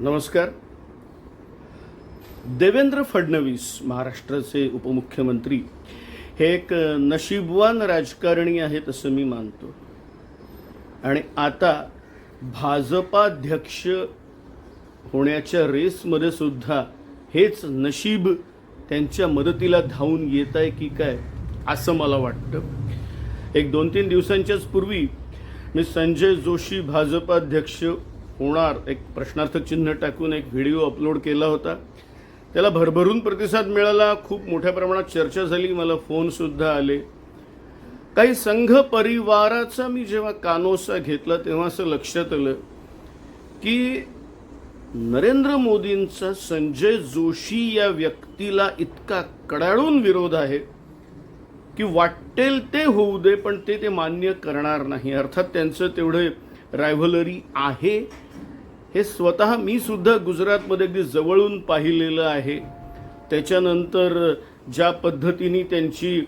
नमस्कार. देवेंद्र फडणवीस महाराष्ट्राचे उपमुख्यमंत्री हे एक नशीबवान राजकारणी आहेत असं मी मानतो. आणि आता भाजपाध्यक्ष होण्याच्या रेसमध्ये सुद्धा हेच नशीब त्यांच्या मदतीला धावून येत आहे की काय असं मला वाटतं. एक दोन तीन दिवसांच्याच पूर्वी मी संजय जोशी भाजपाध्यक्ष होणार एक प्रश्नार्थ चिन्ह टाकून एक व्हिडिओ अपलोड केला होता. त्याला भरभरून प्रतिसाद मिळाला खूप मोठ्या प्रमाणात चर्चा झाली मला फोनसुद्धा आले. काही संघ परिवाराचा मी जेव्हा कानोसा घेतला तेव्हा असं लक्षात आलं की नरेंद्र मोदींचा संजय जोशी या व्यक्तीला इतका कडाडून विरोध आहे की वाटेल ते होऊ दे पण ते ते मान्य करणार नाही. अर्थात त्यांचं तेवढे रायव्हलरी आहे. हे स्वतः मी सुद्धा गुजरातमध्ये अगदी जवळून पाहिलेलं आहे. त्याच्यानंतर ज्या पद्धतीने त्यांची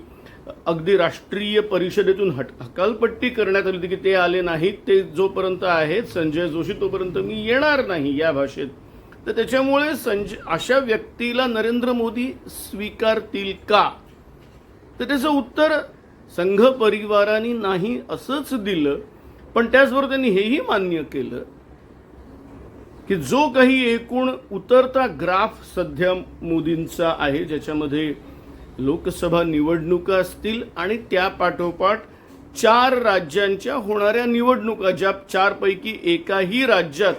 अगदी राष्ट्रीय परिषदेतून हट हकालपट्टी करण्यात आली होती की ते आले नाहीत ते जोपर्यंत आहेत संजय जोशी तोपर्यंत मी येणार नाही या भाषेत. तर त्याच्यामुळे संजय अशा व्यक्तीला नरेंद्र मोदी स्वीकारतील का? तर त्याचं उत्तर संघ परिवाराने नाही असंच दिलं. पण त्याचबरोबर त्यांनी हेही मान्य केलं की जो काही एकूण उतरता ग्राफ सध्या मोदींचा आहे ज्याच्यामध्ये लोकसभा निवडणुका असतील आणि त्या पाठोपाठ चार राज्यांच्या होणाऱ्या निवडणुका ज्या चारपैकी एकाही राज्यात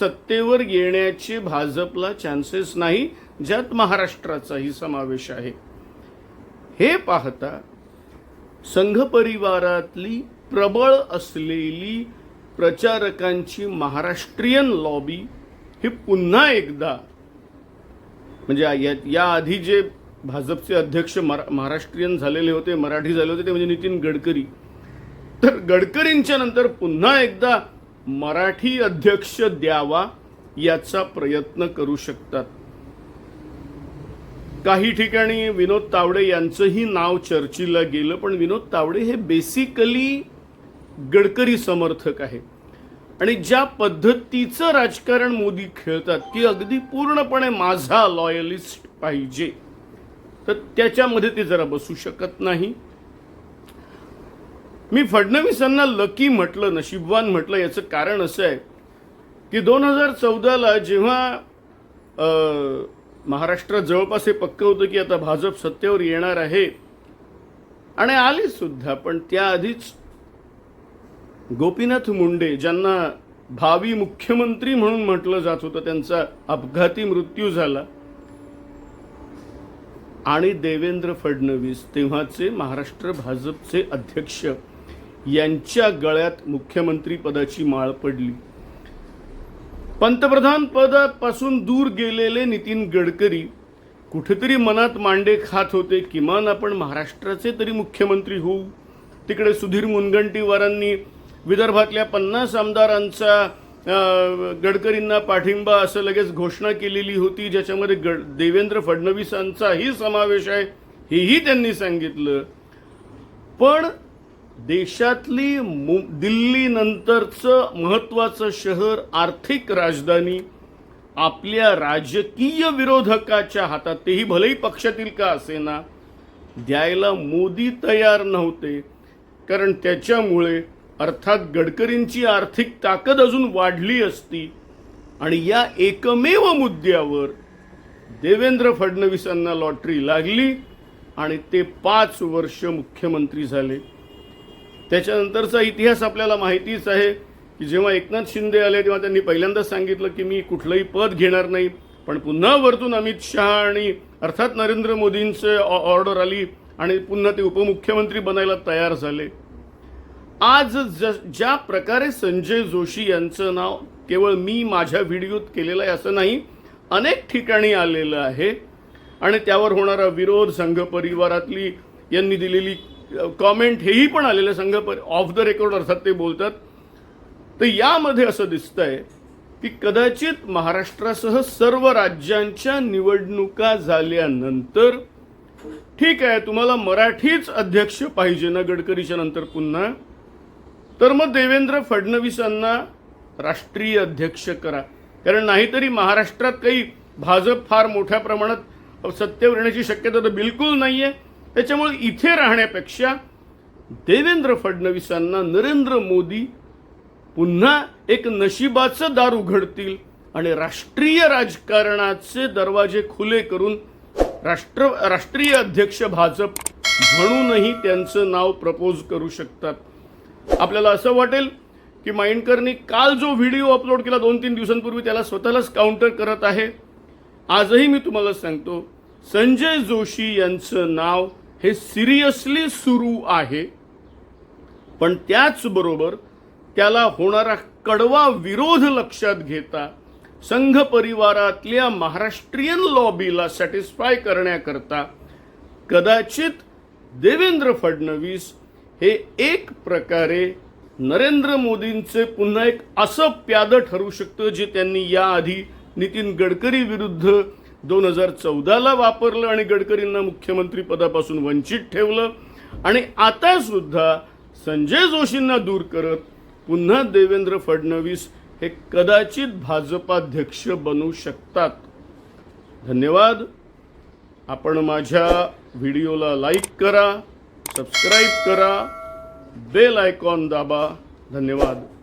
सत्तेवर येण्याचे भाजपला चान्सेस नाही ज्यात महाराष्ट्राचाही समावेश आहे. हे पाहता संघ परिवारातली प्रबळ असलेली प्रचारकांची महाराष्ट्रीयन लॉबी ही पुन्हा एकदा म्हणजे या याआधी जे भाजपचे अध्यक्ष मरा- महाराष्ट्रीयन झालेले होते मराठी झाले होते ते म्हणजे नितीन गडकरी. तर गडकरींच्या नंतर पुन्हा एकदा मराठी अध्यक्ष द्यावा याचा प्रयत्न करू शकतात. काही ठिकाणी विनोद तावडे यांचंही नाव चर्चेला गेलं पण विनोद तावडे हे बेसिकली गडकरी समर्थक आहे. आणि ज्या पद्धतीचं राजकारण मोदी खेळतात की अगदी पूर्णपणे माझा लॉयलिस्ट पाहिजे. तर त्याच्यामध्ये ते जरा बसू शकत नाही. मी फडणवीसांना लकी म्हटलं नशीबवान म्हटलं याचं कारण असं आहे की दोन हजार चौदाला जेव्हा महाराष्ट्र महाराष्ट्रात जवळपास हे पक्क होतं की आता भाजप सत्तेवर येणार आहे. आणि आली सुद्धा पण त्याआधीच गोपीनाथ मुंडे ज्यांना भावी मुख्यमंत्री म्हणून म्हटलं जात होतं त्यांचा अपघाती मृत्यू झाला. आणि देवेंद्र फडणवीस तेव्हाचे महाराष्ट्र भाजपचे अध्यक्ष यांच्या गळ्यात मुख्यमंत्री पदाची माळ पडली. पंतप्रधान पदापासून दूर गेलेले नितीन गडकरी कुठेतरी मनात मांडे खात होते किमान आपण महाराष्ट्राचे तरी मुख्यमंत्री होऊ. तिकडे सुधीर मुनगंटीवारांनी विदर्भातल्या पन्नास आमदारांचा गडकरींना पाठिंबा असं लगेच घोषणा केलेली होती ज्याच्यामध्ये गड देवेंद्र फडणवीसांचाही समावेश आहे हेही त्यांनी सांगितलं. पण देशातली मु दिल्लीनंतरचं महत्त्वाचं शहर आर्थिक राजधानी आपल्या राजकीय विरोधकाच्या हातात तेही भलेही पक्षातील का असेना द्यायला मोदी तयार नव्हते. कारण त्याच्यामुळे अर्थात गडकरींची आर्थिक ताकद अजून वाढली असती आणि या एकमेव मुद्द्यावर देवेंद्र फडणवीसांना लॉटरी लागली आणि ते पाच वर्ष मुख्यमंत्री झाले. त्याच्यानंतरचा इतिहास आपल्याला माहितीच आहे की जेव्हा एकनाथ शिंदे आले तेव्हा त्यांनी पहिल्यांदाच सांगितलं की मी कुठलंही पद घेणार नाही पण पुन्हा वरतून अमित शहा आणि अर्थात नरेंद्र मोदींचे ऑ- ऑर्डर आली आणि पुन्हा ते उपमुख्यमंत्री बनायला तयार झाले. आज ज ज्या प्रकारे संजय जोशी यांचं नाव केवळ मी माझ्या व्हिडिओत केलेलं आहे असं नाही अनेक ठिकाणी आलेलं आहे आणि त्यावर होणारा विरोध संघ परिवारातली यांनी दिलेली कॉमेंट हेही पण आलेलं आहे. संघ परि ऑफ द रेकॉर्ड अर्थात ते बोलतात तर यामध्ये असं दिसतंय की कदाचित महाराष्ट्रासह सर्व राज्यांच्या निवडणुका झाल्यानंतर ठीक आहे तुम्हाला मराठीच अध्यक्ष पाहिजे ना गडकरीच्या नंतर पुन्हा तर मग देवेंद्र फडणवीसांना राष्ट्रीय अध्यक्ष करा. कारण नाहीतरी महाराष्ट्रात काही भाजप फार मोठ्या प्रमाणात सत्तेवर येण्याची शक्यता तर बिलकुल नाही आहे त्याच्यामुळे इथे राहण्यापेक्षा देवेंद्र फडणवीसांना नरेंद्र मोदी पुन्हा एक नशिबाचं दार उघडतील आणि राष्ट्रीय राजकारणाचे दरवाजे खुले करून राष्ट्र राष्ट्रीय अध्यक्ष भाजप म्हणूनही त्यांचं नाव प्रपोज करू शकतात. आपल्याला असं वाटेल की माइंडकरनी काल जो व्हिडिओ अपलोड केला दोन तीन दिवसांपूर्वी त्याला स्वतःलाच काउंटर करत आहे. आजही मी तुम्हाला सांगतो संजय जोशी यांचं नाव हे सिरियसली सुरू आहे. पण त्याचबरोबर त्याला होणारा कडवा विरोध लक्षात घेता संघ परिवारातल्या महाराष्ट्रीयन लॉबीला सॅटिस्फाय करण्याकरता कदाचित देवेंद्र फडणवीस हे एक प्रकारे नरेंद्र मोदींचे पुन्हा एक असं प्यादं ठरू शकतं जे त्यांनी याआधी नितीन गडकरी विरुद्ध दोन हजार चौदाला वापरलं आणि गडकरींना मुख्यमंत्री पदापासून वंचित ठेवलं. आणि आता सुद्धा संजय जोशींना दूर करत पुन्हा देवेंद्र फडणवीस हे कदाचित भाजपाध्यक्ष बनू शकतात. धन्यवाद. आपण माझ्या व्हिडिओला लाईक करा. सबस्क्राईब करा बेल आयकॉन दाबा. धन्यवाद.